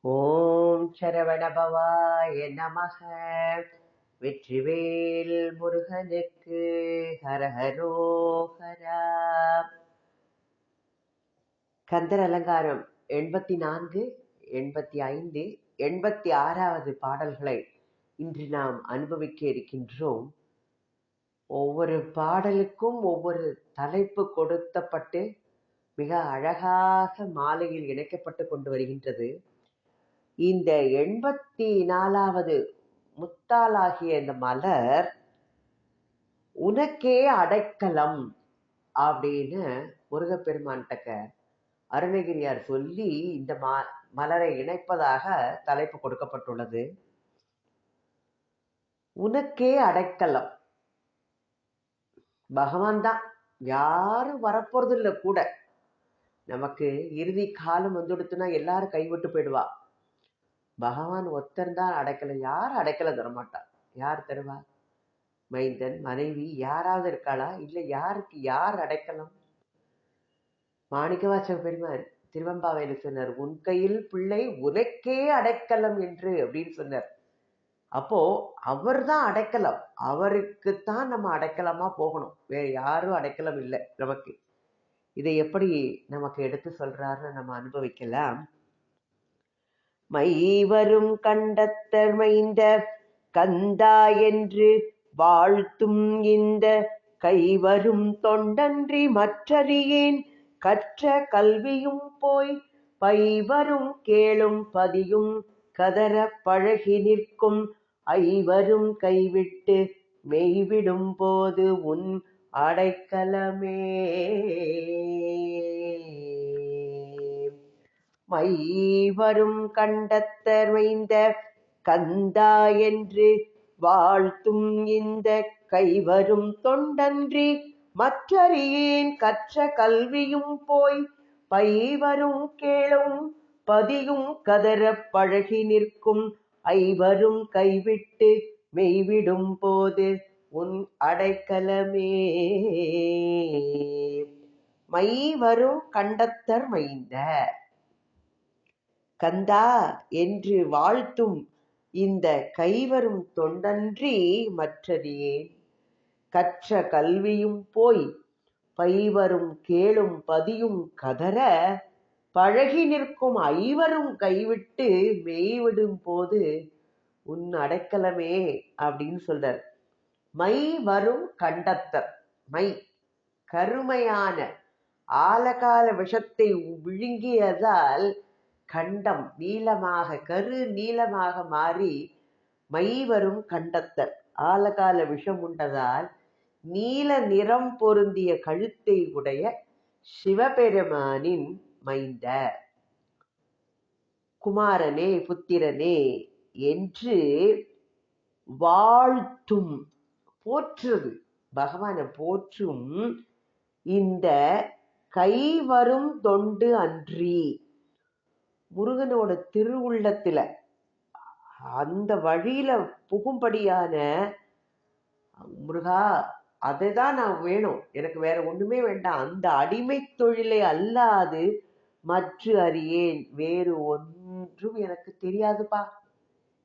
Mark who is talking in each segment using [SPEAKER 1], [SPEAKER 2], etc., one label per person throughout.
[SPEAKER 1] ஓம் சரவணபவாய நமக. வெற்றிவேல் முருகனுக்கு ஹரஹரோஹரா கந்தர் அலங்காரம் எண்பத்தி நான்கு எண்பத்தி ஐந்து எண்பத்தி ஆறாவது பாடல்களை இன்று நாம் அனுபவிக்க இருக்கின்றோம். ஒவ்வொரு பாடலுக்கும் ஒவ்வொரு தலைப்பு கொடுத்தப்பட்டு மிக அழகாக மாலையில் இணைக்கப்பட்டு கொண்டு வருகின்றது. இந்த எண்பத்தி நாலாவது முத்தாலாகிய இந்த மலர் உனக்கே அடைக்கலம் அப்படின்னு முருகப்பெருமான்கிட்ட அருணகிரியார் சொல்லி இந்த மா மலரை இணைப்பதாக தலைப்பு கொடுக்கப்பட்டுள்ளது. உனக்கே அடைக்கலம். பகவான் தான். யாரும் வரப்போறது இல்லை கூட. நமக்கு இறுதி காலம் வந்துடுத்துனா எல்லாரும் கைவிட்டு போயிடுவா. பகவான் ஒத்தர் தான் அடைக்கலை யார் அடைக்கலை தரமாட்டா யார் தருவா? மைந்தன் மனைவி யாராவது இருக்காளா? இல்லை யாருக்கு யார் அடைக்கலம்? மாணிக்கவாசக பெருமான் திருவம்பாவையில் சொன்னார் உன் கையில் பிள்ளை உனக்கே அடைக்கலம் என்று அப்படின்னு சொன்னார். அப்போ அவர் தான் அடைக்கலம். அவருக்குத்தான் நம்ம அடைக்கலமா போகணும். வேற யாரும் அடைக்கலம் இல்லை நமக்கு. இதை எப்படி நமக்கு எடுத்து சொல்றாருன்னு நம்ம அனுபவிக்கலாம். மைவரும் கண்டத்தர் மைந்த கந்தா என்று வாழ்த்தும் இந்த கைவரும் தொண்டன்றி மற்றறியேன். கற்ற கல்வியும் போய் பைவரும் கேளும் பதியும் கதற பழகி நிற்கும். ஐவரும் கைவிட்டு மெய்விடும் போது உன் அடைக்கலமே. மை வரும் கண்டத்தர் வைந்த கந்தா என்று வாழ்த்தும் இந்த கைவரும் தொண்டன்றி மற்றறியேன் கற்ற கல்வியும் போய் பைவரும் கேளும் பதியும் கதற பழகி நிற்கும் ஐவரும் கைவிட்டு மெய்விடும் போது உன் அடைக்கலமே. மை வரும் கண்டத்தர் மைந்த கந்தா என்று வாழ்த்தும் இந்த கைவரும் தொண்டன்றி மற்றதையே கற்ற கல்வியும் போய் பைவரும் கேளும் பதியும் கதற பழகி நிற்கும் ஐவரும் கைவிட்டு மெய்விடும் போது உன் அடைக்கலமே அப்படின்னு சொல்றார். மை வரும் கண்டத்தர் மை கருமையான ஆலகால விஷத்தை விழுங்கியதால் கண்டம் நீளமாக கரு நீளமாக மாறி மை வரும் கண்டத்தர் ஆலகால விஷம் உண்டதால் நீல நிறம் பொருந்திய கழுத்தை உடைய சிவபெருமானின் மைந்த. குமாரனே புத்திரனே என்று வாழ்த்தும் போற்றுது. பகவானை போற்றும் இந்த கைவரும் தொண்டு அன்றி. முருகனோட திருவுள்ளத்தில் அந்த வழியில் புகும்படியான முருகா அதை தான் நான் வேணும். எனக்கு வேற ஒன்றுமே வேண்டாம். அந்த அடிமை தொழிலை அல்லாது மற்ற அறியேன். வேறு ஒன்றும் எனக்கு தெரியாதுப்பா.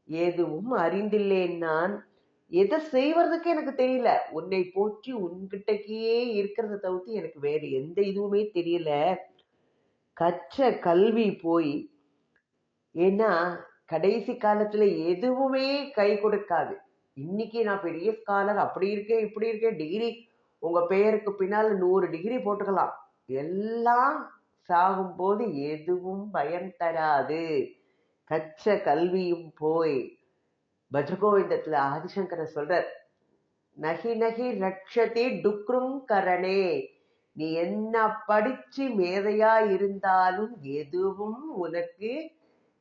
[SPEAKER 1] எதுவும் அறிந்தில்லேன் நான். எதை செய்வதுக்கு எனக்கு தெரியல. உன்னை போற்றி உன்கிட்டக்கே இருக்கிறத தவிர்த்து எனக்கு வேறு எந்த இதுவுமே தெரியல. கற்ற கல்வி போய் ஏன்னா கடைசி காலத்துல எதுவுமே கை கொடுக்காது. இன்னைக்கு நான் பெரிய ஸ்காலர் அப்படி இருக்கேன் இப்படி இருக்கேன் டிகிரி உங்க பெயருக்கு பின்னால் நூறு டிகிரி போட்டுக்கலாம். எல்லாம் சாகும்போது எதுவும் பயன் தராது. கச்ச கல்வியும் போய். பஜகோவிந்தத்துல ஆதிசங்கரர் சொல்றார் நகி நகி ரக்ஷதி டுக்ரும் கரணே. நீ என்ன படிச்சு மேதையா இருந்தாலும் எதுவும் உனக்கு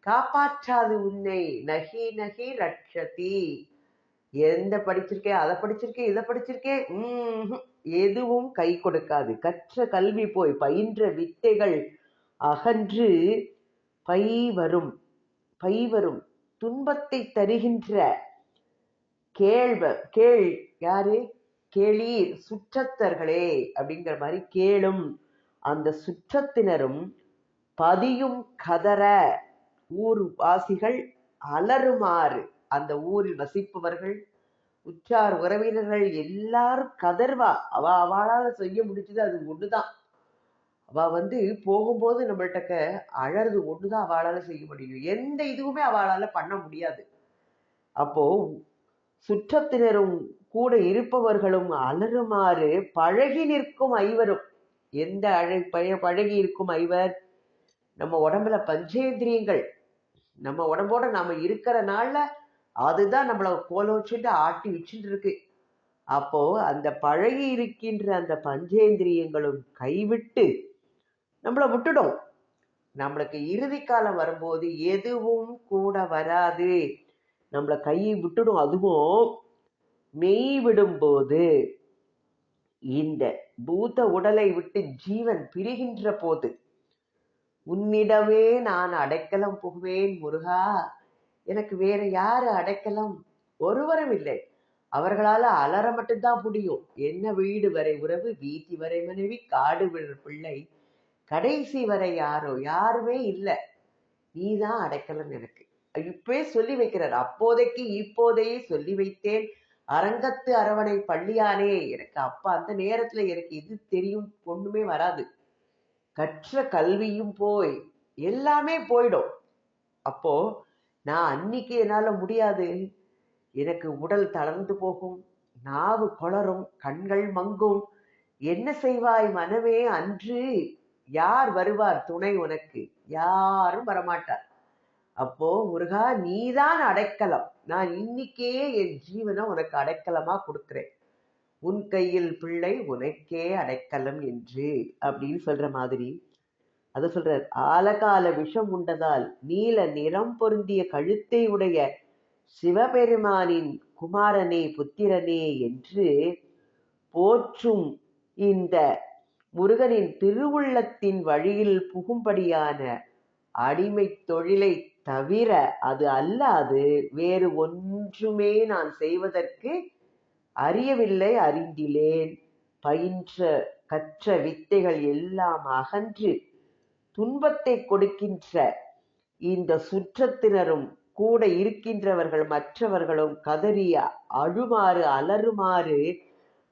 [SPEAKER 1] காப்பாற்றாது உன்னை. நகி நகி ரக்ஷதி எந்த படிச்சிருக்கே அதை படிச்சிருக்கே இதை படிச்சிருக்கே. உம் எதுவும் கை கொடுக்காது. கற்ற கல்வி போய் பயின்ற வித்தைகள் அகன்று பை வரும். பை வரும். துன்பத்தை தருகின்ற கேள்வ கேள். யாரு? கேளீர். சுற்றத்தர்களே. அப்படிங்கிற மாதிரி கேளும். அந்த சுற்றத்தினரும் பதியும் கதற. ஊர் வாசிகள் அலறுமாறு அந்த ஊரில் வசிப்பவர்கள் உற்றார் உறவினர்கள் எல்லாரும் கதர்வா. அவ அவளால் செய்ய முடிஞ்சது அது ஒண்ணுதான். அவ வந்து போகும்போது நம்மள்கிட்ட அழறது ஒண்ணுதான் அவளால செய்ய முடியும். எந்த இதுவுமே அவளால பண்ண முடியாது. அப்போ சுற்றத்தினரும் கூட இருப்பவர்களும் அலறுமாறு பழகி நிற்கும் ஐவரும். எந்த அழ பழ- பழகி இருக்கும் ஐவர்? நம்ம உடம்புல பஞ்சேந்திரியங்கள். நம்ம உடம்போட நாம இருக்கிற அதுதான் நம்மளை கோல வச்சுட்டு ஆட்டி வச்சுட்டு இருக்கு. அப்போ அந்த பழகி இருக்கின்ற அந்த பஞ்சேந்திரியங்களும் கைவிட்டு நம்மளை விட்டுடும். நம்மளுக்கு இறுதி காலம் வரும்போது எதுவும் கூட வராது. நம்மளை கையை விட்டுடும். அதுவும் மெய் விடும்போது இந்த பூத உடலை விட்டு ஜீவன் பிரிகின்ற போது உன்னிடமே நான் அடைக்கலம் புகுவேன் முருகா. எனக்கு வேற யாரு அடைக்கலம்? ஒருவரும் இல்லை. அவர்களால அலற மட்டும்தான் முடியும். என்ன வீடு வரை உறவு வீதி வரை மனைவி காடு விழ பிள்ளை. கடைசி வரை யாரோ யாருமே இல்லை. நீதான் அடைக்கலம் எனக்கு. இப்பவே சொல்லி வைக்கிறார். அப்போதைக்கு இப்போதையே சொல்லி வைத்தேன். அரங்கத்து அரவணை பள்ளியானே. எனக்கு அப்ப அந்த நேரத்துல எனக்கு எது தெரியும்? ஒண்ணுமே வராது. கற்ற கல்வியும் போய் எல்லாமே போயிடும். அப்போ நான் அன்னைக்கு என்னால் முடியாது. எனக்கு உடல் தளர்ந்து போகும் நாவு கொளரும் கண்கள் மங்கும். என்ன செய்வாய் மனமே அன்று? யார் வருவார் துணை உனக்கு? யாரும் வரமாட்டார். அப்போ முருகா நீதான் அடைக்கலம். நான் இன்னைக்கே என் ஜீவனை உனக்கு அடைக்கலமா கொடுக்குறேன். உன் கையில் பிள்ளை உனக்கே அடைக்கலம் என்று அப்படின்னு சொல்ற மாதிரி. அது சொல்றார் ஆலகால விஷம் உண்டதால் நீல நிறம் பொருந்திய கழுத்தை உடைய சிவபெருமானின் குமாரனே புத்திரனே என்று போற்றும் இந்த முருகனின் திருவுள்ளத்தின் வழியில் புகும்படியான அடிமை தொழிலை தவிர அது அல்லாது வேறு ஒன்றுமே நான் செய்வதற்கு அறியவில்லை அறிந்திலேன். பயின்ற கற்ற வித்தைகள் எல்லாம் அகன்று துன்பத்தை கொடுக்கின்ற இந்த சுற்றத்தினரும் கூட இருக்கின்றவர்கள் மற்றவர்களும் கதறி அழுமாறு அலறுமாறு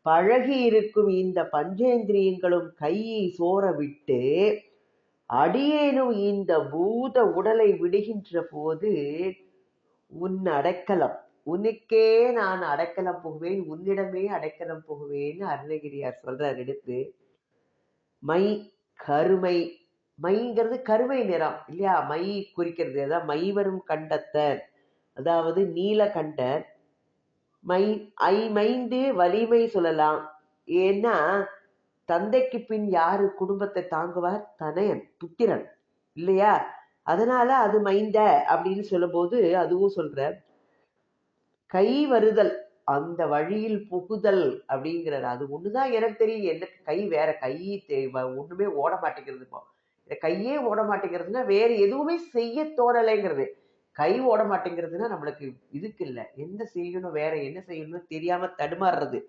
[SPEAKER 1] பழகி இருக்கும் இந்த பஞ்சேந்திரியங்களும் கையை சோரவிட்டு அடியேனும் இந்த பூத உடலை விடுகின்ற போது உன் அடைக்கலம் உனக்கே நான் அடைக்கலம் புகுவேன் உன்னிடமே அடைக்கலம் புகுவேன்னு அருணகிரியார் சொல்றார் எடுத்து. மை கருமை மைங்கிறது கருமை நிறம் இல்லையா? மை குறிக்கிறது அதான் மை வரும் கண்டத்தர் அதாவது நீலகண்டர் மை ஐ மைந்து வலிமை சொல்லலாம். ஏன்னா தந்தைக்கு பின் யாரு குடும்பத்தை தாங்குவார்? தனையன் புத்திரன் இல்லையா? அதனால அது மைந்த அப்படின்னு சொல்லும்போது அதுவும் சொல்ற கை வருதல் அந்த வழியில் புகுதல் அப்படிங்கிறது. அது ஒண்ணுதான் எனக்கு தெரியும் எனக்கு கை வேற கை வ- ஒண்ணுமே ஓட மாட்டேங்கிறது இப்போ. கையே ஓட மாட்டேங்கிறதுனா வேற எதுவுமே செய்ய தோணலைங்கிறது. கை ஓட மாட்டேங்கிறதுனா நம்மளுக்கு இதுக்கு இல்லை. என்ன செய்யணும் வேற என்ன செய்யணும்னு தெரியாம தடுமாறுறது.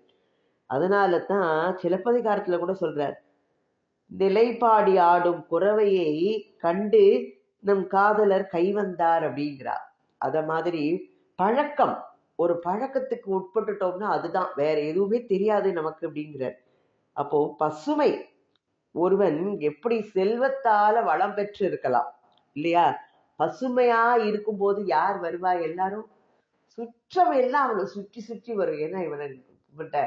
[SPEAKER 1] அதனால தான் சிலப்பதிகாரத்துல கூட சொல்றார் நிலைப்பாடி ஆடும் குறவையை கண்டு நம் காதலர் கை வந்தார் அப்படிங்கிறார். அத மாதிரி பழக்கம். ஒரு பழக்கத்துக்கு உட்பட்டுட்டோம்னா அதுதான். வேற எதுவுமே தெரியாது நமக்கு அப்படிங்கிறார். அப்போ பசுமை ஒருவன் எப்படி செல்வத்தால வளம் பெற்று இருக்கலாம் இல்லையா? பசுமையா இருக்கும்போது யார் வருவா எல்லாரும்? சுற்றம் எல்லாம் அவனை சுற்றி சுற்றி வரும். ஏன்னா இவனை இவன்கிட்ட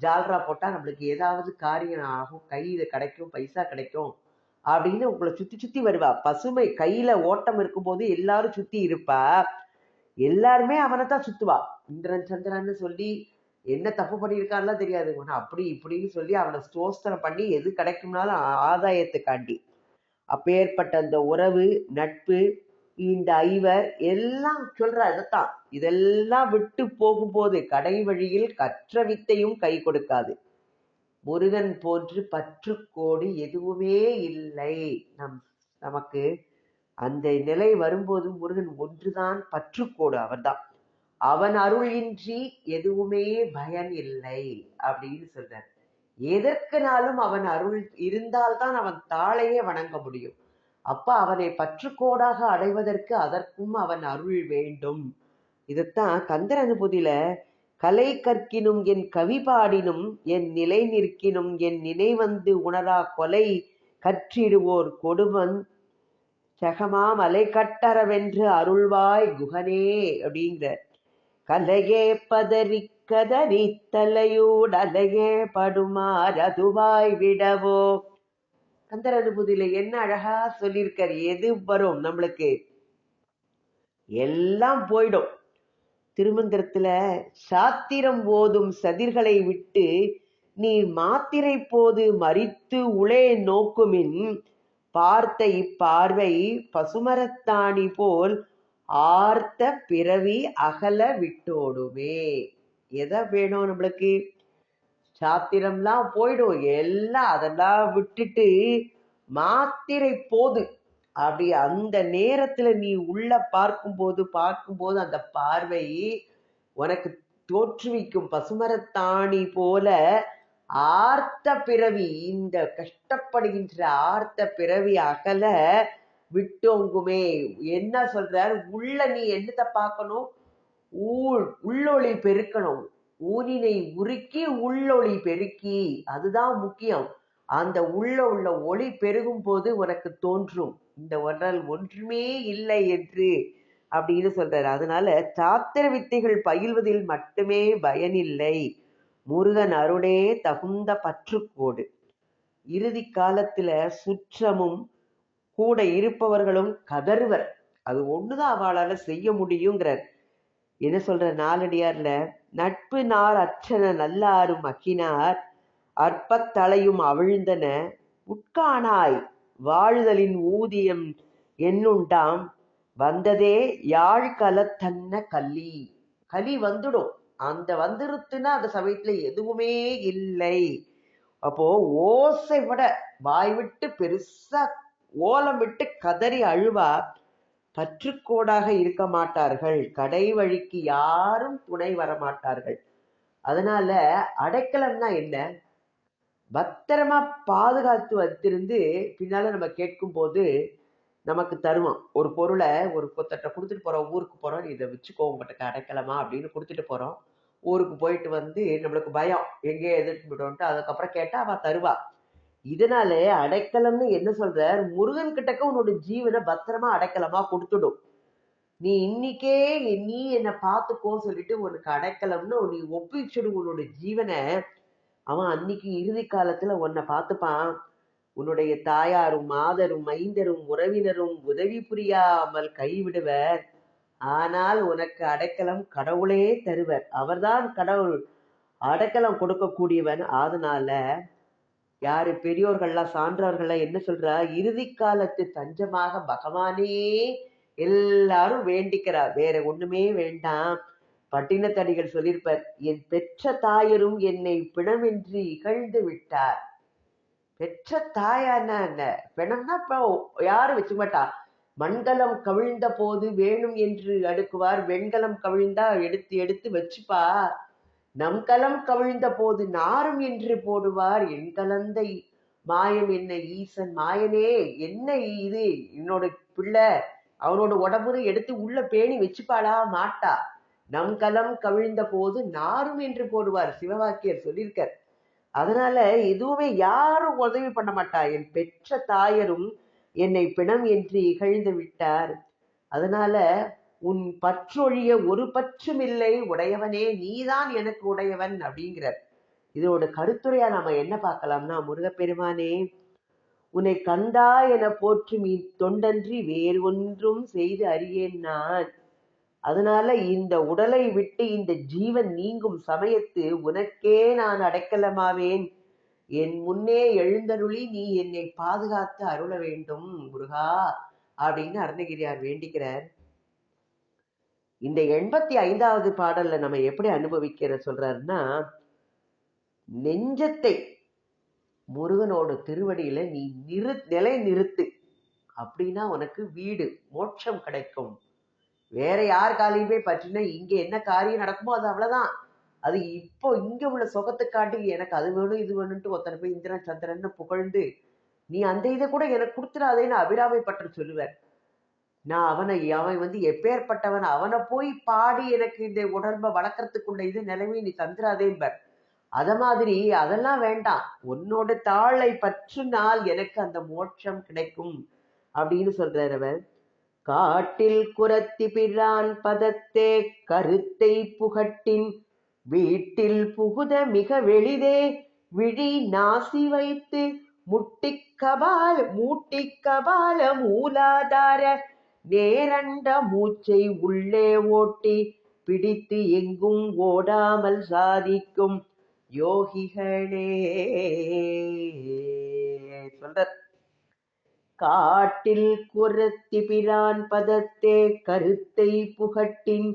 [SPEAKER 1] ஜால்ரா போட்டா நம்மளுக்கு ஏதாவது காரியம் ஆகும். கையில கிடைக்கும் பைசா கிடைக்கும் அப்படின்னு உங்களை சுத்தி சுத்தி வருவா. பசுமை கையில ஓட்டம் இருக்கும்போது எல்லாரும் சுத்தி இருப்பா. எல்லாருமே அவனை தான் சுத்துவா. இந்திரன் சந்திரன்னு சொல்லி என்ன தப்பு பண்ணியிருக்கான்லாம் தெரியாது. உன்னை அப்படி இப்படின்னு சொல்லி அவனை ஸ்தோஸ்திரம் பண்ணி எது கிடைக்கும்னாலும் ஆதாயத்துக்காண்டி. அப்பேற்பட்ட அந்த உறவு நட்பு இந்த ஐவர் எல்லாம் சொல்ற அதைத்தான் இதெல்லாம் விட்டு போகும்போது கடை வழியில் கற்ற வித்தையும் கை கொடுக்காது. முருகன் போன்று பற்றுக்கோடு எதுவுமே இல்லை. நம் நமக்கு அந்த நிலை வரும்போது முருகன் ஒன்றுதான் பற்றுக்கோடு அவர்தான். அவன் அருள் இன்றி எதுவுமே பயன் இல்லை அப்படின்னு சொல்றார். எதற்குனாலும் அவன் அருள் இருந்தால்தான் அவன் தாளையே வணங்க முடியும். அப்ப அவனை பற்றுக்கோடாக அடைவதற்கு அதற்கும் அவன் அருள் வேண்டும். இதுதான் கந்தர் அனுபூதியில கலை கற்கினும் என் கவி பாடினும் என் நிலை நிற்கினும் என் நினைவந்து உணரா கொலை கற்றிடுவோர் கொடுமன் சகமா மலை கட்டரவென்று அருள்வாய் குகனே அப்படிங்கிற. கலையே பதறி கதறி தலையூடலையே படுமார் அதுவாய் விடவோ. கந்தர் அனுபூதியில என்ன அழகா சொல்லியிருக்காரு? எது வரும் நம்மளுக்கு? எல்லாம் போயிடும். திருமந்திரத்துல சாத்திரம் ஓதும் சதிர்களை விட்டு நீ மாத்திரை போது மறித்து உளே நோக்குமின் பார்த்த இப்பார்வை பசுமரத்தாணி போல் ஆர்த்த பிறவி அகல விட்டோடுமே. எதை வேணும் நம்மளுக்கு? சாத்திரம்லாம் போயிடும். எல்லாம் அதெல்லாம் விட்டுட்டு மாத்திரை போது. அப்படி அந்த நேரத்துல நீ உள்ள பார்க்கும்போது பார்க்கும்போது அந்த பார்வை உனக்கு தோற்றுவிக்கும். பசுமரத்தாணி போல ஆர்த்த பிறவி இந்த கஷ்டப்படுகின்ற ஆர்த்த பிறவி அகல விட்டோங்குமே. என்ன சொல்றார்? உள்ள நீ என்னத்தை பார்க்கணும்? ஊழ் உள்ளொளி பெருக்கணும். ஊனினை உருக்கி உள்ளொளி பெருக்கி. அதுதான் முக்கியம். அந்த உள்ள உள்ள ஒளி பெருகும் போது உனக்கு தோன்றும். இந்த உடல் ஒன்றுமே இல்லை என்று அப்படின்னு சொல்றாரு. அதனால சாத்திர வித்தைகள் பயில்வதில் மட்டுமே பயனில்லை. முருகன் அருளே தகுந்த பற்றுக்கோடு. இறுதி காலத்துல சுற்றமும் கூட இருப்பவர்களும் கதறுவர். அது ஒண்ணுதான் அவளால செய்ய முடியுங்கிறார். என்ன சொல்ற நாலடியார்ல நட்பு நார் அற்றன நல்லாரும் அக்கினார் அற்பத்தலையும் அவிழ்ந்தன உட்காணாய் வாழுதலின் ஊதியம் என்னுண்டாம் வந்ததே யாழ் கலத்தன்ன கலி கலி வந்துடும். அந்த வந்துருத்துன்னா அந்த சமயத்துல எதுவுமே இல்லை. அப்போ ஓசை விட வாய் விட்டு பெருசா ஓலம் விட்டு கதறி அழுவா பற்றுக்கோடாக இருக்க மாட்டார்கள். கடை வழிக்கு யாரும் துணை வர மாட்டார்கள் அதனால அடைக்கலம்னா என்ன? பத்திரமா பாதுகாத்து வச்சிருந்து பின்னால நம்ம கேட்கும் போது நமக்கு தருவோம். ஒரு பொருளை ஒரு கொத்தட்டை கொடுத்துட்டு போறோம் ஊருக்கு போறோம் இதை வச்சுக்கோ உங்கள்கிட்ட அடைக்கலமா அப்படின்னு கொடுத்துட்டு போறோம். ஊருக்கு போயிட்டு வந்து நம்மளுக்கு பயம் எங்கேயே எதிர்த்து விடுவோன்ட்டு அதுக்கப்புறம் கேட்டா அவன் தருவா. இதனாலே அடைக்கலம்னு என்ன சொல்ற? முருகன் கிட்டக்க உன்னோட ஜீவனை பத்திரமா அடைக்கலமா கொடுத்துடும். நீ இன்னைக்கே நீ என்னை பார்த்துக்கோ சொல்லிட்டு உனக்கு அடைக்கலம்னு நீ ஒப்பிச்சுடு உன்னோட ஜீவனை. அவன் அன்னைக்கு இறுதி காலத்துல உன்னை பார்த்துப்பான். உன்னுடைய தாயாரும் மாதரும் மைந்தரும் உறவினரும் உதவி புரியாமல் கைவிடுவர். ஆனால் உனக்கு அடைக்கலம் கடவுளே தருவர். அவர்தான் கடவுள். அடைக்கலம் கொடுக்கக்கூடியவன். அதனால யாரு பெரியோர்கள்லாம் சான்றோர்கள்லாம் என்ன சொல்றா? இறுதி காலத்து தஞ்சமாக பகவானே எல்லாரும் வேண்டிக்கிறா. வேற ஒண்ணுமே வேண்டாம். பட்டினத்தடிகள் சொல்லியிருப்பார் என் பெற்ற தாயரும் என்னை பிணமின்றி இகழ்ந்து விட்டார். பெற்ற தாயான பிணம்னா இப்ப யாரும் வச்சுக்க மாட்டா. மண்கலம் கவிழ்ந்த போது வேணும் என்று அடுக்குவார். வெண்கலம் கவிழ்ந்தா எடுத்து எடுத்து வச்சுப்பா நம் கலம் கவிழ்ந்த போது நாரும் என்று போடுவார். என் கலந்தை மாயம் என்ன ஈசன் மாயனே என்ன இது? என்னோட பிள்ளை அவனோட உடம்புன்னு எடுத்து உள்ள பேணி வச்சுப்பாளா? மாட்டா. நம் கலம் கவிழ்ந்த போது நாரும் என்று போடுவார். சிவவாக்கியர் சொல்லியிருக்கார். அதனால எதுவுமே யாரும் உதவி பண்ண மாட்டா. என் பெற்ற தாயரும் என்னை பிணம் என்று இகழ்ந்து விட்டார் அதனால உன் பற்றொழிய ஒரு பற்றும் இல்லை உடையவனே நீதான் எனக்கு உடையவன் அப்படிங்கிறார். இதோட கருத்துரையா நாம என்ன பார்க்கலாம்னா முருகப்பெருமானே உன்னை கந்தா என போற்றும் தொண்டன்றி வேறு ஒன்றும் செய்து அறியேன் நான். அதனால இந்த உடலை விட்டு இந்த ஜீவன் நீங்கும் சமயத்து உனக்கே நான் அடைக்கலமாவேன். என் முன்னே எழுந்தருளி நீ என்னை பாதுகாத்து அருள வேண்டும் முருகா அப்படின்னு அருணகிரியார் வேண்டிக்கிறார். இந்த எண்பத்தி ஐந்தாவது பாடல்ல நம்ம எப்படி அனுபவிக்கிற சொல்றாருன்னா நெஞ்சத்தை முருகனோட திருவடியில நீ நிறு நிலை நிறுத்து அப்படின்னா உனக்கு வீடு மோட்சம் கிடைக்கும். வேற யார் காலையுமே பற்றினா இங்க என்ன காரியம் நடக்குமோ அது அவ்வளவுதான். அது இப்போ இங்க உள்ள சுகத்துக்காட்டி எனக்கு அது வேணும் இது வேணும்ட்டு ஒருத்தனை போய் இந்திரன் சந்திரன் புகழ்ந்து நீ அந்த இதை கூட எனக்கு கொடுத்துடாதேன்னு அபிராமி பட்டர் சொல்லுவார். நான் அவனை அவன் வந்து எப்பேற்பட்டவன் அவனை போய் பாடி எனக்கு இந்த உடம்பை வளர்க்கறதுக்குள்ள இது நிலைமை நீ தந்துடாதேன்பர். அத மாதிரி அதெல்லாம் வேண்டாம். உன்னோட தாளை பற்றினால் எனக்கு அந்த மோட்சம் கிடைக்கும் அப்படின்னு சொல்றார் அவர். காட்டில் குரத்தி பிரான் பதத்தே கருத்தை புகட்டின் வீட்டில் புகுத மிக வெளிதே விழி நாசி வைத்து முட்டிக் கபால மூட்டிக் கபால மூலாதார நேரண்ட மூச்சை உள்ளே ஓட்டி பிடித்து எங்கும் ஓடாமல் சாதிக்கும் யோகிகளே. சொல்ற காட்டில் குரத்தி பிரான் பதத்தே கருத்தை புகட்டின்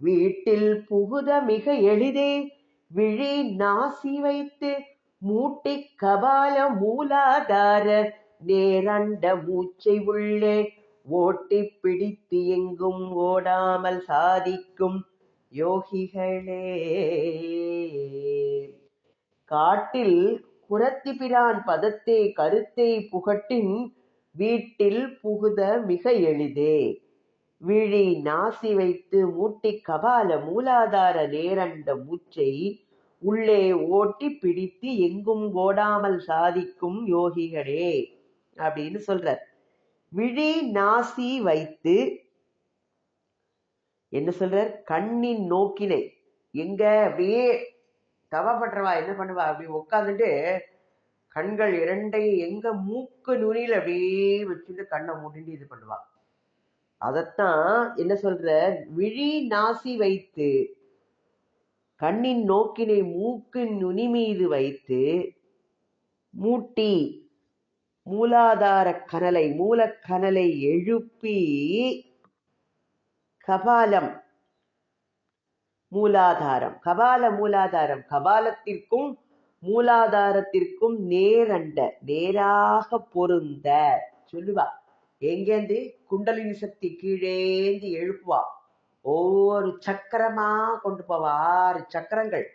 [SPEAKER 1] வீட்டில் புகுத மிக எளிதே விழி நாசி வைத்து மூட்டி கபால மூலாதார நேரண்ட மூச்சை உள்ளே ஓட்டி பிடித்து எங்கும் ஓடாமல் சாதிக்கும் யோகிகளே. காட்டில் குரத்தி பிரான் பதத்தை கருத்தை புகட்டின் வீட்டில் புகுத மிக எளிதே. விழி நாசி வைத்து மூட்டி கபால மூலாதார நேரண்ட மூச்சை உள்ளே ஓட்டி பிடித்து எங்கும் ஓடாமல் சாதிக்கும் யோகிகளே அப்படின்னு சொல்றார். விழி நாசி வைத்து என்ன சொல்றார்? கண்ணின் நோக்கினை. எங்க அப்படியே தவம் பண்றவா என்ன பண்ணுவா? அப்படி உட்காந்துட்டு கண்கள் இரண்டையும் எங்க மூக்கு நுனியில் அப்படியே வச்சுட்டு கண்ணை மூடிட்டு இது பண்ணுவா. அதத்தான் என்ன சொல்ற? விழி நாசி வைத்து கண்ணின் நோக்கினை மூக்கின் நுனி மீது வைத்து மூட்டி மூலாதார கனலை மூலக்கனலை எழுப்பி கபாலம் மூலாதாரம். கபால மூலாதாரம். கபாலத்திற்கும் மூலாதாரத்திற்கும் நேரண்ட நேராக பொருந்த. சொல்லுவா. எங்கேந்து குண்டலினி சக்தி கீழேந்து எழுப்புவா. ஒவ்வொரு சக்கரமா கொண்டு போவா. ஆறு சக்கரங்கள்.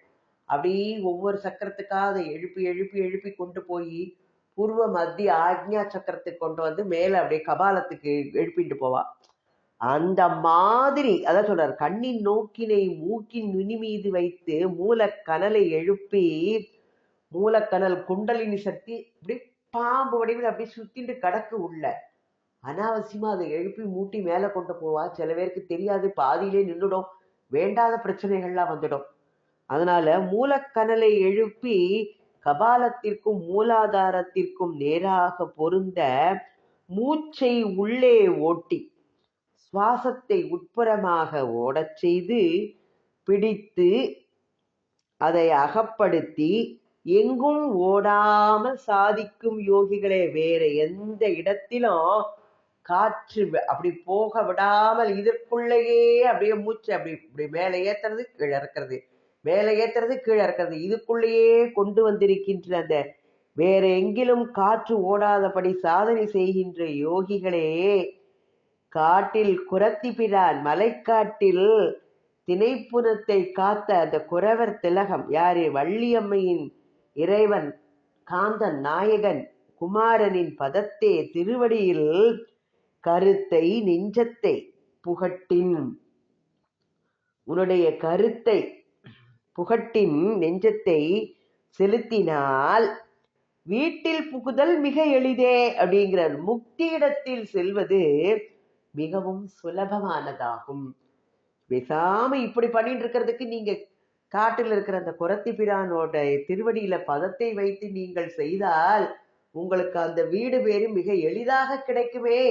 [SPEAKER 1] அப்படி ஒவ்வொரு சக்கரத்துக்காக அதை எழுப்பி எழுப்பி எழுப்பி கொண்டு போய் பூர்வ மத்திய ஆக்ஞா சக்கரத்துக்கு கொண்டு வந்து மேலே அப்படியே கபாலத்துக்கு எழுப்பிட்டு போவா. அந்த மாதிரி அதான் சொல்றாரு கண்ணின் நோக்கினை மூக்கின் நுனி மீது வைத்து மூலக்கனலை எழுப்பி மூலக்கனல் குண்டலினி சக்தி அப்படி பாம்பு வடிவில் அப்படி சுத்திட்டு கடக்கு உள்ள. அனாவசியமா அதை எழுப்பி மூட்டி மேல கொண்டு போவா. சில பேருக்கு தெரியாது பாதியிலே நின்றுடும். வேண்டாத பிரச்சனைகள்லாம் வந்துடும். அதனால மூலக்கனலை எழுப்பி கபாலத்திற்கும் மூலாதாரத்திற்கும் நேராக பொருந்த மூச்சை உள்ளே ஓட்டி சுவாசத்தை உட்புறமாக ஓடச் செய்து பிடித்து அதை அகப்படுத்தி எங்கும் ஓடாமல் சாதிக்கும் யோகிகளே வேற எந்த இடத்திலும் காற்று அப்படி போக விடாமல் இதற்குள்ளேயே அப்படியே மூச்சு அப்படி இப்படி மேலே ஏத்துறது கீழே இறக்குறது. மேலே ஏத்துறது கீழே இறக்குறது. இதுக்குள்ளேயே கொண்டு வந்திருக்கின்ற அந்த வேற எங்கிலும் காற்று ஓடாதபடி சாதனை செய்கின்ற யோகிகளே காட்டில் குரத்தி பிரான் மலைக்காட்டில் திணைப்புணத்தை காத்த அந்த குறவர் திலகம் யாரு? வள்ளியம்மையின் இறைவன் காந்தன் நாயகன் குமாரனின் பதத்தே திருவடியில் கருத்தை நெஞ்சத்தை புகட்டின். உன்னுடைய கருத்தை புகட்டின் நெஞ்சத்தை செலுத்தினால் வீட்டில் புகுதல் மிக எளிதே அப்படிங்கிறார். முக்தி இடத்தில் செல்வது மிகவும் சுலபமானதாகும். பேசாம இப்படி பண்ணிட்டு இருக்கிறதுக்கு நீங்க காட்டில் இருக்கிற அந்த குரத்தி பிரானோட திருவடியில பதத்தை வைத்து நீங்கள் செய்தால் உங்களுக்கு அந்த வீடு பேரு மிக எளிதாக கிடைக்குமே.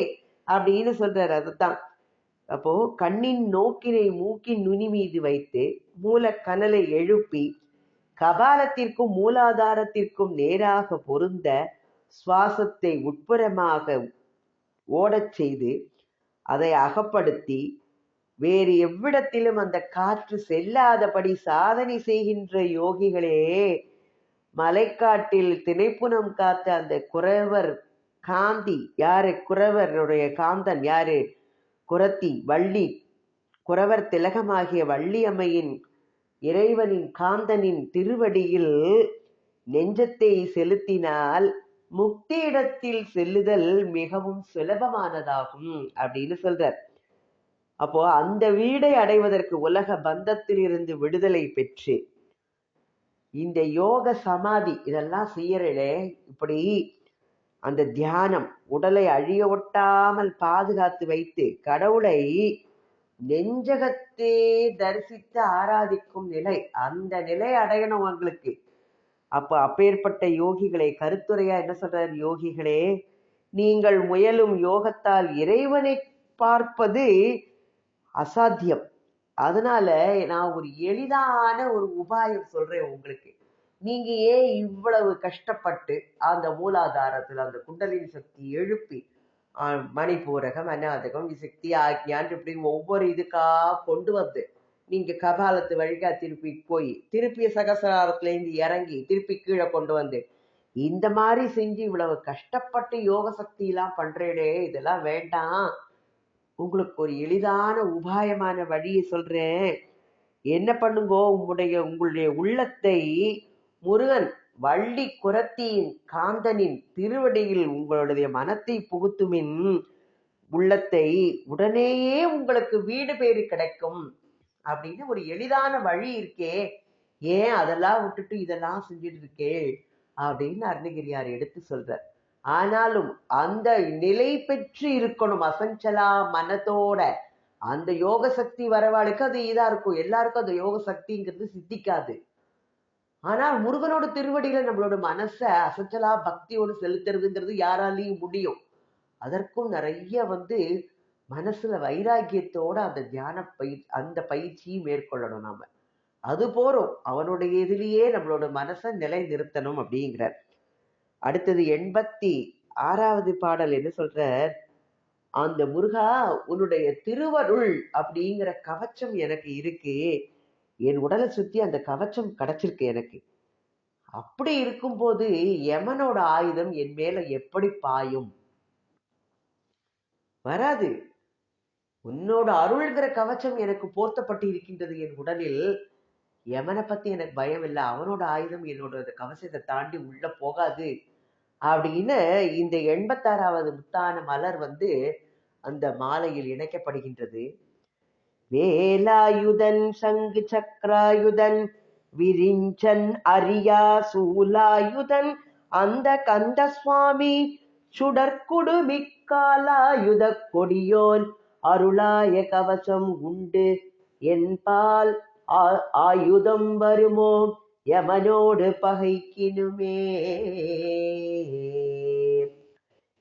[SPEAKER 1] அப்படின்னு சொல்றாரு. அதுதான். அப்போ கண்ணின் நோக்கினை மூக்கின் நுனி மீது வைத்து மூலக்கனலை எழுப்பி கபாலத்திற்கும் மூலாதாரத்திற்கும் நேராக பொருந்த சுவாசத்தை உட்புறமாக ஓடச் செய்து அதை அகப்படுத்தி வேறு எவ்விடத்திலும் அந்த காற்று செல்லாதபடி சாதனை செய்கின்ற யோகிகளே மலைக்காட்டில் திணைப்புணம் காத்த அந்த குறவர் காந்தி யாரு? குறவருடைய காந்தன் யாரு? குரத்தி வள்ளி. குறவர் திலகமாகிய வள்ளியம்மையின் இறைவனின் காந்தனின் திருவடியில் நெஞ்சத்தை செலுத்தினால் முக்தி இடத்தில் செல்லுதல் மிகவும் சுலபமானதாகும் அப்படின்னு சொல்றார். அப்போ அந்த வீடை அடைவதற்கு உலக பந்தத்தில் இருந்து விடுதலை பெற்று இந்த யோக சமாதி இதெல்லாம் செய்யறே இப்படி அந்த தியானம் உடலை அழிய ஒட்டாமல் பாதுகாத்து வைத்து கடவுளை நெஞ்சகத்தே தரிசித்து ஆராதிக்கும் நிலை அந்த நிலை அடையணும் உங்களுக்கு அப்போ அப்பேற்பட்ட யோகிகளை கருத்துரையா என்ன சொல்றார் யோகிகளே? நீங்கள் முயலும் யோகத்தால் இறைவனை பார்ப்பது அசாத்தியம். அதனால நான் ஒரு எளிதான ஒரு உபாயம் சொல்றேன் உங்களுக்கு. நீங்க ஏன் இவ்வளவு கஷ்டப்பட்டு அந்த மூலாதாரத்துல அந்த குண்டலினி சக்தி எழுப்பி மணிபூரகம் அநாதகம் விசக்தி ஆக்ஞான் இப்படி ஒவ்வொரு இதுக்கா கொண்டு வந்து நீங்க கபாலத்து வழிகா திருப்பி போய் திருப்பி சகசிராரத்துல இருந்து இறங்கி திருப்பி கீழே கொண்டு வந்து இந்த மாதிரி செஞ்சு இவ்வளவு கஷ்டப்பட்டு யோக சக்தி எல்லாம் பண்றேடே இதெல்லாம் வேண்டாம். உங்களுக்கு ஒரு எளிதான உபாயமான வழியை சொல்றேன். என்ன பண்ணுங்கோ உங்களுடைய உங்களுடைய உள்ளத்தை முருகன் வள்ளி குரத்தியின் காந்தனின் திருவடியில் உங்களுடைய மனத்தை புகுத்துமின் உள்ளத்தை உடனேயே உங்களுக்கு வீடு பேறு கிடைக்கும் அப்படின்னு ஒரு எளிதான வழி இருக்கே. ஏன் அதெல்லாம் விட்டுட்டு இதெல்லாம் செஞ்சுட்டு இருக்கே அப்படின்னு அருணகிரியார் எடுத்து சொல்றார். ஆனாலும் அந்த நிலை பெற்று இருக்கணும் அசஞ்சலா மனத்தோட அந்த யோக சக்தி வரவாளுக்கு அது இதா இருக்கும். எல்லாருக்கும் அந்த யோக சக்திங்கிறது சித்திக்காது. ஆனால் முருகனோட திருவடியில நம்மளோட மனசை அசச்சலா பக்தியோடு செலுத்துறதுங்கிறது யாராலையும் முடியும். அதற்கும் நிறைய வந்து மனசுல வைராக்கியத்தோட அந்த தியான பயிர் அந்த பயிற்சியும் மேற்கொள்ளணும் நாம. அது போறோம். அவனுடைய இதுலயே நம்மளோட மனசை நிலை நிறுத்தணும் அப்படிங்கிறார். அடுத்தது எண்பத்தி ஆறாவது பாடல் என்ன சொல்ற அந்த முருகா உன்னுடைய திருவருள் அப்படிங்கிற கவச்சம் எனக்கு இருக்கு. என் உடலை சுத்தி அந்த கவச்சம் கிடைச்சிருக்கு எனக்கு. அப்படி இருக்கும்போது யமனோட ஆயுதம் என் மேல எப்படி பாயும்? வராது. உன்னோட அருள்கிற கவச்சம் எனக்கு போர்த்தப்பட்டு இருக்கின்றது என் உடலில். யமனை பத்தி எனக்கு பயம் இல்லை. அவனோட ஆயுதம் என்னோட அந்த கவசத்தை தாண்டி உள்ள போகாது. அப்படின்னு இந்த எண்பத்தாறாவது முத்தான மலர் வந்து அந்த மாலையில் இணைக்கப்படுகின்றது. வேலாயுதன் சங்கு சக்கராயுதன் விரிஞ்சன் அரியா சூலாயுதன் அந்த கந்த சுவாமி சுடற்குடுமிக்காலாயுத கொடியோன் அருளாய கவசம் உண்டு. என்பால் ஆயுதம் வருமோ? யமனோடு பகைக்கினுமே.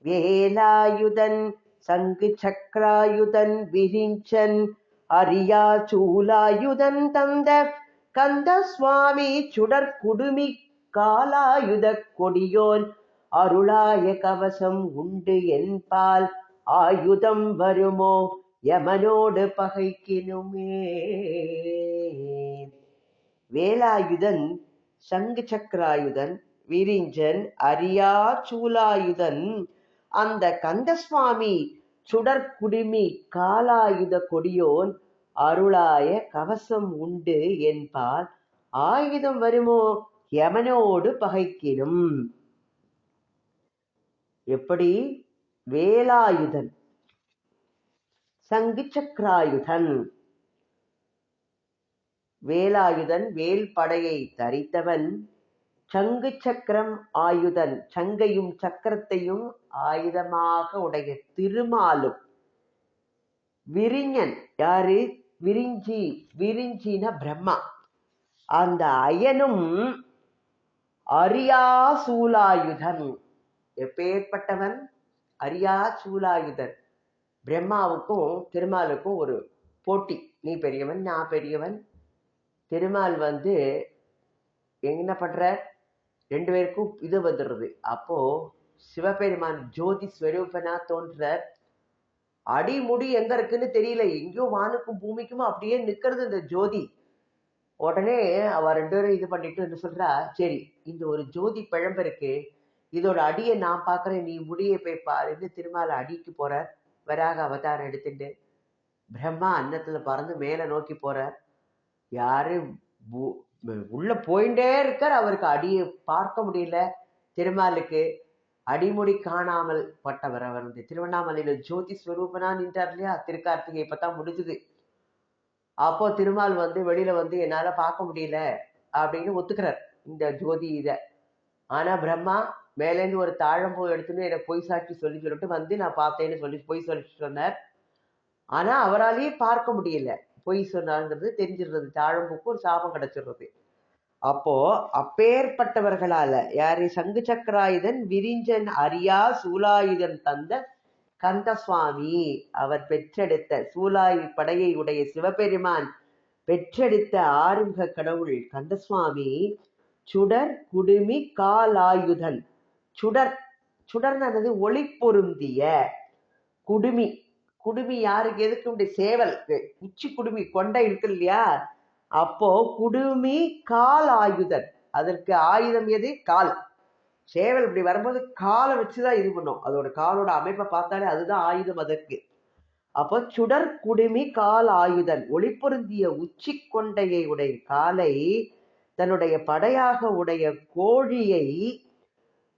[SPEAKER 1] வேலாயுதன் சங்கு சக்கராயுதன் விரிஞ்சன் அரியா சூலாயுதன் தந்த கந்த சுவாமி சுடர் குடுமி காலாயுத கொடியோன். அருளாய கவசம் உண்டு என்பால் ஆயுதம் வருமோ யமனோடு பகைக்கினுமே. வேலாயுதன் சங்கு சக்கராயுதன் விரிஞ்சன் அரியா சூலாயுதன் அந்த கந்தசுவாமி சுடற்குடுமி காலாயுத கொடியோன் அருளாய கவசம் உண்டு என்பால் ஆயுதம் வருமோ? யமனோடு பகைக்கினும். எப்படி? வேலாயுதன். சங்கு சக்கராயுதன் வேலாயுதன் வேல் படையை தரித்தவன். சங்கு சக்கரம் ஆயுதன் சங்கையும் சக்கரத்தையும் ஆயுதமாக உடைய திருமாலும். விரிஞன் யாரு? விரிஞ்சி விரிஞ்சின பிரம்மா. அந்த அயனும் அரியா சூலாயுதன் எப்பேற்பட்டவன்? அரியா சூலாயுதன் பிரம்மாவுக்கும் திருமாலுக்கும் ஒரு போட்டி. நீ பெரியவன் நான் பெரியவன். திருமால் வந்து என்ன பண்ற ரெண்டு பேருக்கும் இது வந்துடுறது. அப்போ சிவபெருமான் ஜோதி ஸ்வரூபனா தோன்ற அடிமுடி எங்க இருக்குன்னு தெரியல. எங்கேயோ வானுக்கும் பூமிக்கும் அப்படியே நிக்கிறது இந்த ஜோதி. உடனே அவ ரெண்டு பேரும் இது பண்ணிட்டு என்ன சொல்றா? சரி இந்த ஒரு ஜோதி பிழம்பு இருக்கு. இதோட அடியை நான் பார்க்குறேன் நீ முடியை போய் பாருன்னு திருமால அடிக்கு போற. வராக அவதாரம் எடுத்துட்டு பிரம்மா அன்னத்துல பறந்து மேல நோக்கி போறார் யாரு? பூ- உள்ள போயிட்டே இருக்கார். அவருக்கு அடியை பார்க்க முடியல. திருமாலுக்கு அடிமுடி காணாமல் பட்டவர் அவர். வந்து திருவண்ணாமலையில ஜோதி ஸ்வரூபனா நின்றார் இல்லையா? திருக்கார்த்திகை இப்பதான் முடிஞ்சுது. அப்போ திருமால் வந்து வெளியில வந்து என்னால பார்க்க முடியல அப்படின்னு ஒத்துக்கிறார். இந்த ஜோதி இத. ஆனா பிரம்மா மேலேருந்து ஒரு தாழம்பூ எடுத்துன்னு எனக்கு பொய் சாட்சி சொல்லி சொல்லிட்டு வந்து நான் பார்த்தேன்னு சொல்லி பொய் சொல்லிட்டு சொன்னார். ஆனா அவராலேயே பார்க்க முடியல. பொய் சொன்னாங்கிறது தெரிஞ்சிடுறது. தாழம்புக்கு ஒரு சாபம் கிடச்சிடுறது. அப்போ அப்பேற்பட்டவர்களால யாரு? சங்கு சக்கராயுதன் விரிஞ்சன் அரியா சூலாயுதன் தந்த கந்தசுவாமி. அவர் பெற்றெடுத்த சூலாயு படையை உடைய சிவபெருமான் பெற்றெடுத்த ஆறுமுக கடவுள் கந்தசுவாமி. சுடர் குடுமி காலாயுதன். சுடர் சுடர்னது ஒளி பொருந்திய குடுமி. குடுமி யாருக்கு? எதுக்கு? இப்படி சேவல் உச்சி குடுமி கொண்டை இருக்கு இல்லையா? அப்போ குடுமி கால் ஆயுதன். அதற்கு ஆயுதம் எது? கால். சேவல் இப்படி வரும்போது காலை வச்சுதான் இது பண்ணும். அதோட காலோட அமைப்பை பார்த்தாலே அதுதான் ஆயுதம் அதற்கு. அப்போ சுடர் குடுமி கால் ஆயுதன். ஒளிபொருந்திய உச்சி கொண்டையை உடைய காலை தன்னுடைய படையாக உடைய கோழியை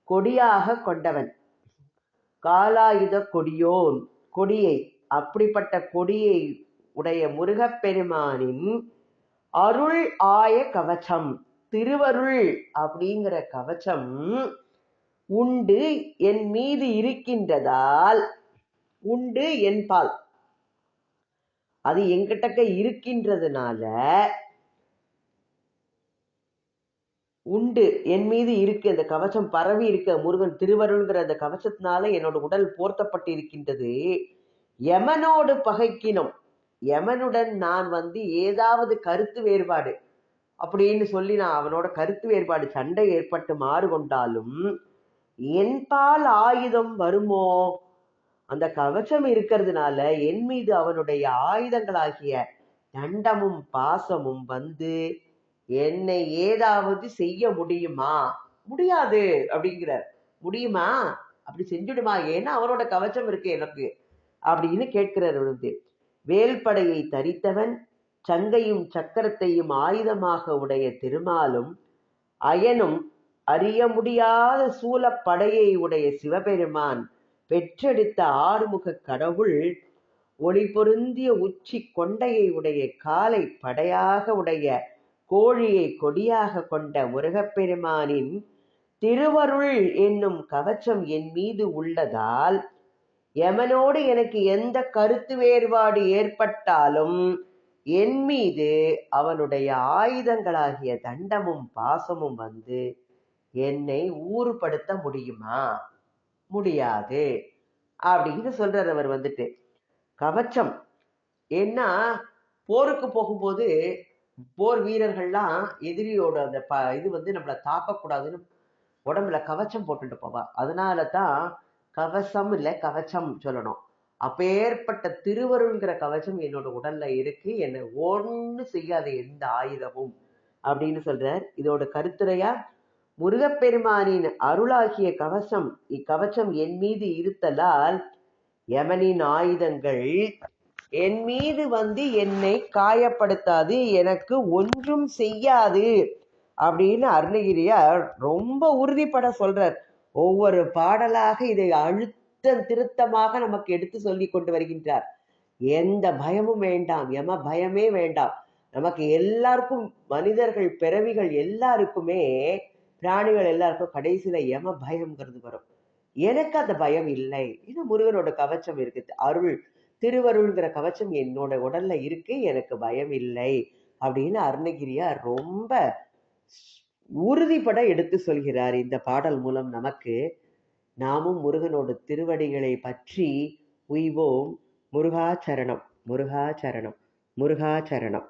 [SPEAKER 1] கொடியாக கொண்டவன். காலாயுத கொடியோன். கொடியை அப்படிப்பட்ட கொடியை உடைய முருகப்பெருமானின் அருள் ஆய கவச்சம். திருவருள் அப்படிங்கிற கவச்சம் உண்டு என் மீது இருக்கின்றதால் உண்டு என்பால் அது எங்கிட்டக்க இருக்கின்றதுனால உண்டு. என் மீது இருக்கு அந்த கவசம் பரவி இருக்க. முருகன் திருவருள்ங்கிற அந்த கவசத்தினால என்னோட உடல் போர்த்தப்பட்டு இருக்கின்றது யமனோடு பகைக்கினும் எமனுடன் நான் வந்து ஏதாவது கருத்து வேறுபாடு அப்படின்னு சொல்லி நான் அவனோட கருத்து வேறுபாடு சண்டை ஏற்பட்டு மாறு கொண்டாலும் என்பால் ஆயுதம் வருமோ? அந்த கவசம் இருக்கிறதுனால என் மீது அவனுடைய ஆயுதங்களாகிய தண்டமும் பாசமும் வந்து என்னை ஏதாவது செய்ய முடியுமா? முடியாது அப்படிங்கிறார். முடியுமா? அப்படி செஞ்சுடுமா? ஏன்னா அவனோட கவச்சம் இருக்கு எனக்கு. அப்படின்னு கேட்கிறார் வந்து வேல்படையை தரித்தவன் சங்கையும் சக்கரத்தையும் ஆயுதமாக உடைய திருமாலும் அயனும் அறிய முடியாத சூலப்படையை உடைய சிவபெருமான் பெற்றெடுத்த ஆறுமுக கடவுள் ஒளி பொருந்திய உச்சி கொண்டையை உடைய காலை படையாக உடைய கோழியை கொடியாக கொண்ட முருகப்பெருமானின் திருவருள் என்னும் கவச்சம் என் மீது உள்ளதால் எமனோடு எனக்கு எந்த கருத்து வேறுபாடு ஏற்பட்டாலும் என் மீது அவனுடைய ஆயுதங்களாகிய தண்டமும் பாசமும் வந்து என்னை ஊறுபடுத்த முடியுமா? முடியாது. அப்படின்னு சொல்றார் அவர் வந்துட்டு. கவச்சம். ஏன்னா போருக்கு போகும்போது போர் வீரர்கள்லாம் எதிரியோட அந்த ப இது வந்து நம்மளை தாக்கக்கூடாதுன்னு உடம்புல கவச்சம் போட்டுட்டு போவா அதனால தான் கவசம் இல்லை கவச்சம் சொல்லணும். அப்பேற்பட்ட திருவருங்கிற கவச்சம் என்னோட உடல்ல இருக்கு. என்னை ஒன்று செய்யாத எந்த ஆயுதமும் அப்படின்னு சொல்றார். இதோட கருத்துரையா? முருகப்பெருமானின் அருளாகிய கவசம் இக்கவச்சம் என் மீது இருத்தலால் யமனின் ஆயுதங்கள் என் மீது வந்து என்னை காயப்படுத்தாது எனக்கு ஒன்றும் செய்யாது அப்படின்னு அருணகிரியார் ரொம்ப உறுதிப்பட சொல்றார். ஒவ்வொரு பாடலாக இதை அழுத்த திருத்தமாக நமக்கு எடுத்து சொல்லி கொண்டு வருகின்றார். எந்த பயமும் வேண்டாம் எம பயமே வேண்டாம். நமக்கு எல்லாருக்கும் மனிதர்கள் பிறவிகள் எல்லாருக்குமே பிராணிகள் எல்லாருக்கும் கடைசியில எம பயம்ங்கிறது வரும். எனக்கு அந்த பயம் இல்லை. இது முருகனோட கவச்சம் இருக்கு அருள் திருவருள்ங்கிற கவச்சம் என்னோட உடல்ல இருக்கு. எனக்கு பயம் இல்லை. அப்படின்னு அருணகிரியார் ரொம்ப உறுதிப்பட எடுத்து சொல்கிறார் இந்த பாடல் மூலம் நமக்கு. நாமும் முருகனோட திருவடிகளை பற்றி உய்வோம். முருகாச்சரணம் முருகாச்சரணம் முருகாச்சரணம்.